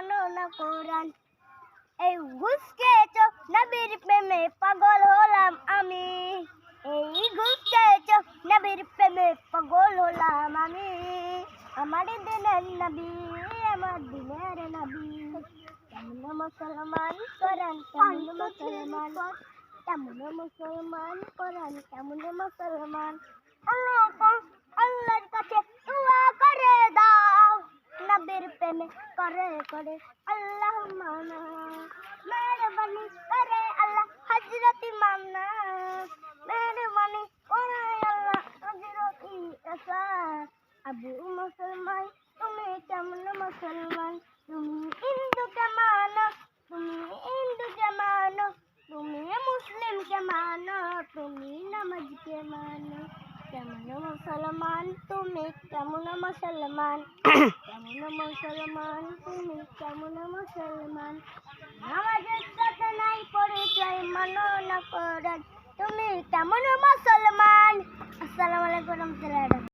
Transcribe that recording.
মানো না কোরআন এই ঘুষ খেয়েছো নবীর প্রেমে পাগল হলাম আমি এই ঘুষ খেয়েছো নবীর প্রেমে পাগল হলাম আমি আমার দিনের নবী আমার দিনের নবী কেমন মুসলমান কোরআন কেমন মুসলমান কেমন মুসলমান কোরআন কেমন মুসলমান আল্লাহ প্রেমে করে করে। আল্লাহ মানা মেহরবানি করে আল্লাহ হজরত মানা মেহরবানি করে আল্লাহ হজরত আসা আবু মুসলমান, তুমি কেমন মুসলমান? তুমি হিন্দু কেমন? তুমি হিন্দু কেমন? তুমি মুসলিম কেমন? তুমি নামাজ কেমন? কেমন মুসলমান তুমি? কেমন মুসলমান কেমন মুসলমান তুমি? কেমন মুসলমান নামাজের সাথে নাই পরিচয় মানো না করেন তুমি কেমন মুসলমান আসসালামু আলাইকুম রহমতুল্লাহ।